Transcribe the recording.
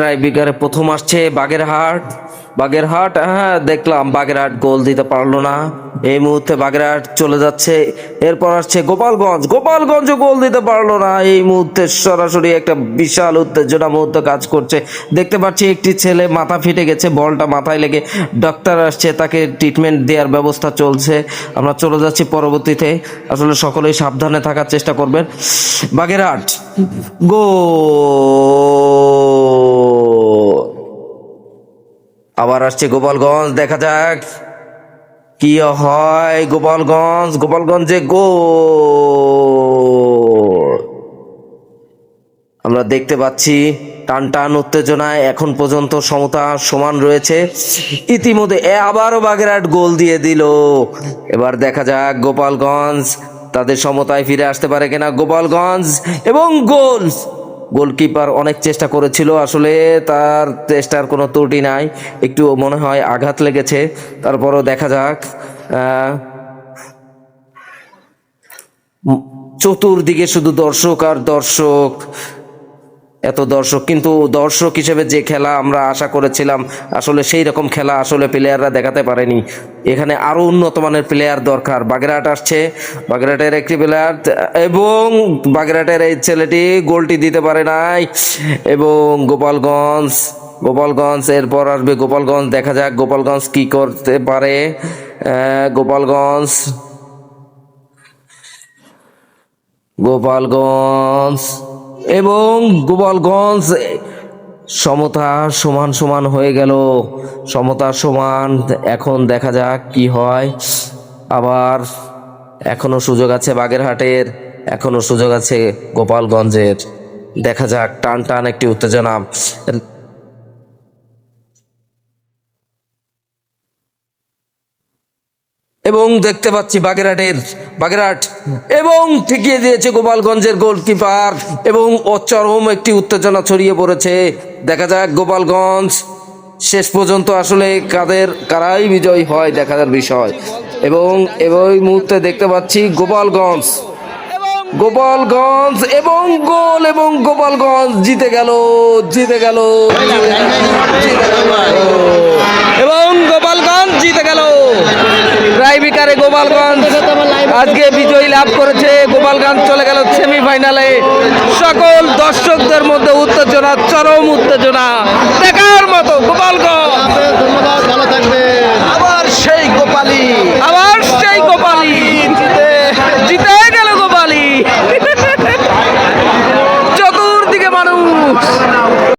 ট্রাইবিকারে প্রথম আসছে বাগেরহাট। বাগেরহাট হ্যাঁ দেখলাম বাগেরহাট গোল দিতে পারল না। এই মুহূর্তে বাগেরহাট চলে যাচ্ছে। এরপর আসছে গোপালগঞ্জ। গোপালগঞ্জও গোল দিতে পারল না। এই মুহূর্তে সরাসরি একটা বিশাল উত্তেজনা মুহূর্ত কাজ করছে। দেখতে পাচ্ছি একটি ছেলে মাথা ফেটে গেছে, বলটা মাথায় লেগে ডাক্তার আসছে, তাকে ট্রিটমেন্ট দেওয়ার ব্যবস্থা চলছে। আমরা চলে যাচ্ছি পরবর্তীতে। আসলে সকলেই সাবধানে থাকার চেষ্টা করবেন। বাগেরহাট গো আবার আসছে গোপালগঞ্জ, দেখা যাক কি হয় গোপালগঞ্জ, গোপালগঞ্জে গো আমরা দেখতে পাচ্ছি টান টান উত্তেজনায় এখন পর্যন্ত সমতা সমান রয়েছে। ইতিমধ্যে আবারও বাগেরহাট গোল দিয়ে দিল। এবার দেখা যাক গোপালগঞ্জ তাদের সমতায় ফিরে আসতে পারে কিনা। গোপালগঞ্জ এবং গোল। গোলকিপার অনেক চেষ্টা করেছিল, আসলে তার চেষ্টার কোনো ত্রুটি নাই। একটু মনে হয় আঘাত লেগেছে, তারপরও দেখা যাক চতুর্দিকে শুধু দর্শক আর দর্শক এত দর্শক, কিন্তু দর্শক হিসেবে যে খেলা আমরা আশা করেছিলাম, আসলে সেই রকম খেলা আসলে প্লেয়াররা দেখাতে পারেনি। এখানে আরও উন্নত মানের প্লেয়ার দরকার। বাগেরহাট আসছে। বাগেরহাটের একটি প্লেয়ার এবং বাগেরহাটের এই ছেলেটি গোলটি দিতে পারে নাই। এবং গোপালগঞ্জ গোপালগঞ্জ, এরপর আসবে গোপালগঞ্জ। দেখা যাক গোপালগঞ্জ কি করতে পারে। গোপালগঞ্জ। গোপালগঞ্জ। এবং গোপালগঞ্জ সমতা সমান সমান হয়ে গেল। সমতা সমান, এখন দেখা যাক কি হয়। আবার এখনও সুযোগ আছে বাগেরহাটের, এখনও সুযোগ আছে গোপালগঞ্জের। দেখা যাক, টান টান একটি উত্তেজনা। এবং দেখতে পাচ্ছি বাগেরহাটের, বাগেরহাট। এবং ঠেকিয়ে দিয়েছে গোপালগঞ্জের গোলকিপার। এবং অচরম একটি উত্তেজনা ছড়িয়ে পড়েছে। দেখা যাক গোপালগঞ্জ, শেষ পর্যন্ত আসলে কাদের, কারাই বিজয় হয় দেখার বিষয়। এবং এই মুহূর্তে দেখতে পাচ্ছি গোপালগঞ্জ। গোপালগঞ্জ এবং গোল, এবং গোপালগঞ্জ জিতে গেল জিতে গেল জিতে গেল। এবং গোপালগঞ্জ জিতে গেল রাইবিকারে গোপালগঞ্জ আজকে বিজয়ী লাভ করেছে, গোপালগঞ্জ চলে গেল সেমিফাইনালে সকল দর্শকদের মধ্যে উত্তেজনা, চরম উত্তেজনা। দেখার মতো গোপালগঞ্জ।